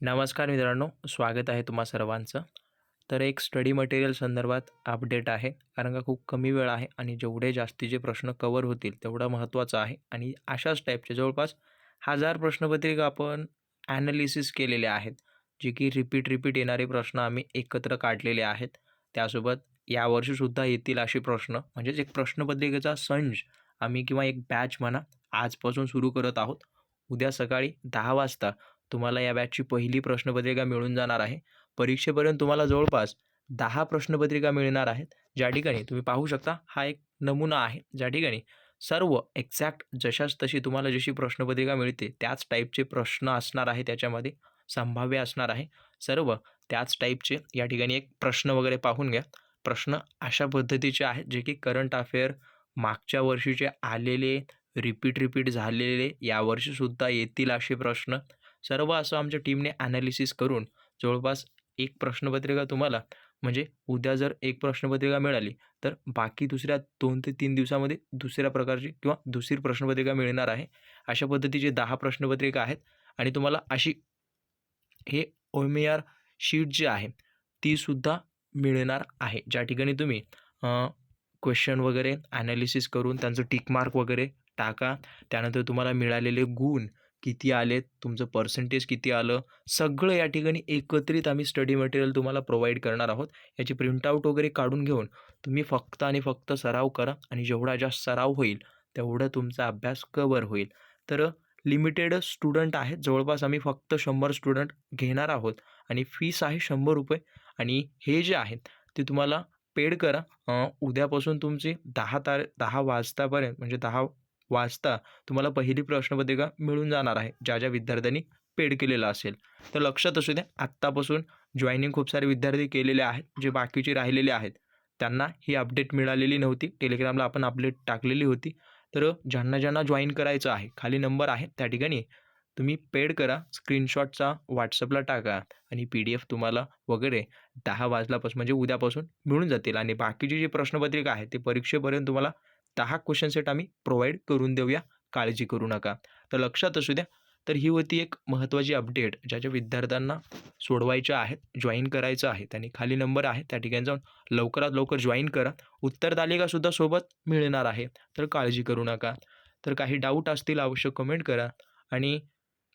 नमस्कार मित्रांनो स्वागत आहे तुम्हा सर्वांचं. तर एक स्टडी मटेरियल संदर्भात अपडेट आहे कारण का खूप कमी वेळ आहे आणि जेवढे जास्तीचे प्रश्न कवर होतील तेवढं महत्त्वाचं आहे. आणि अशाच टाईपचे जवळपास हजार प्रश्नपत्रिका आपण ॲनालिसिस केलेले आहेत जे की रिपीट रिपीट येणारे प्रश्न आम्ही एकत्र काढलेले आहेत. त्यासोबत यावर्षीसुद्धा येतील असे प्रश्न म्हणजेच एक प्रश्नपत्रिकेचा संच आम्ही किंवा एक बॅच म्हणा आजपासून सुरू करत आहोत. उद्या सकाळी दहा वाजता तुम्हाला या बॅचची पहिली प्रश्नपत्रिका मिळून जाणार आहे. परीक्षेपर्यंत तुम्हाला जवळपास दहा प्रश्नपत्रिका मिळणार आहेत. ज्या ठिकाणी तुम्ही पाहू शकता हा एक नमुना आहे. ज्या ठिकाणी सर्व एक्झॅक्ट जशाच तशी तुम्हाला जशी प्रश्नपत्रिका मिळते त्याच टाईपचे प्रश्न असणार आहे त्याच्यामध्ये संभाव्य असणार आहे. सर्व त्याच टाईपचे या ठिकाणी एक प्रश्न वगैरे पाहून घ्या. प्रश्न अशा पद्धतीचे आहेत जे की करंट अफेअर मागच्या वर्षीचे आलेले रिपीट रिपीट झालेले यावर्षीसुद्धा येतील असे प्रश्न. सर्व असं आमच्या टीमने ॲनालिसिस करून जवळपास एक प्रश्नपत्रिका तुम्हाला म्हणजे उद्या जर एक प्रश्नपत्रिका मिळाली तर बाकी दुसऱ्या दोन ते तीन दिवसामध्ये दुसऱ्या प्रकारची किंवा दुसरी प्रश्नपत्रिका मिळणार आहे. अशा पद्धतीचे दहा प्रश्नपत्रिका आहेत आणि तुम्हाला अशी हे ओमेआर शीट जी आहे तीसुद्धा मिळणार आहे. ज्या ठिकाणी तुम्ही क्वेश्चन वगैरे ॲनालिसिस करून त्यांचं टिकमार्क वगैरे टाका. त्यानंतर तुम्हाला मिळालेले गुण किती आलेत तुमचं पर्सेंटेज किती आलं सगळं या ठिकाणी एकत्रित आम्ही स्टडी मटेरियल तुम्हाला प्रोव्हाइड करणार आहोत. याची प्रिंटआउट वगैरे काढून घेऊन तुम्ही फक्त आणि फक्त सराव करा आणि जेवढा जास्त सराव होईल तेवढं तुमचा अभ्यास कवर होईल. तर लिमिटेड स्टुडंट आहेत. जवळपास आम्ही फक्त शंभर स्टुडंट घेणार आहोत आणि फीस आहे शंभर रुपये. आणि हे जे आहेत ते तुम्हाला पेड करा. उद्यापासून तुमची दहा तार दहा वाजतापर्यंत म्हणजे दहा वाजता तुम्हाला पहिली प्रश्नपत्रिका मिळून जाणार आहे ज्या ज्या विद्यार्थ्यांनी पेड केलेलं असेल. तर लक्षात असू द्या आत्तापासून जॉईनिंग खूप सारे विद्यार्थी केलेले आहेत जे बाकीचे राहिलेले आहेत. त्यांना ही अपडेट मिळालेली नव्हती टेलिग्रामला आपण अपडेट टाकलेली होती. तर ज्यांना ज्यांना जॉईन करायचं आहे खाली नंबर आहे त्या ठिकाणी तुम्ही पेड करा स्क्रीनशॉटचा व्हॉट्सअपला टाका आणि पी डी एफ तुम्हाला वगैरे दहा वाजल्यापासून म्हणजे उद्यापासून मिळून जातील. आणि बाकीची जी प्रश्नपत्रिका आहे ते परीक्षेपर्यंत तुम्हाला दहा क्वेश्चन सेट आम्ही प्रोव्हाइड करून देऊया. काळजी करू नका. तर लक्षात असू द्या तर ही होती एक महत्त्वाची अपडेट ज्याच्या विद्यार्थ्यांना सोडवायच्या आहेत जॉईन करायचं आहे. त्यांनी खाली नंबर आहे त्या ठिकाणी जाऊन लवकरात लवकर जॉईन करा. उत्तरतालिकासुद्धा सोबत मिळणार आहे तर काळजी करू नका. तर काही डाऊट असतील आवश्यक कमेंट करा. आणि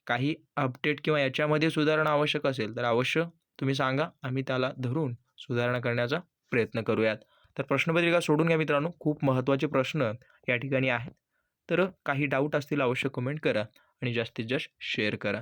काही अपडेट किंवा याच्यामध्ये सुधारणा आवश्यक असेल तर अवश्य तुम्ही सांगा. आम्ही त्याला धरून सुधारणा करण्याचा प्रयत्न करूयात. तर प्रश्नपत्रिका सोडून घ्या मित्रांनो. खूप महत्त्वाचे प्रश्न या ठिकाणी आहेत. तर काही डाऊट असतील अवश्य कमेंट करा आणि जास्तीत जास्त शेअर करा.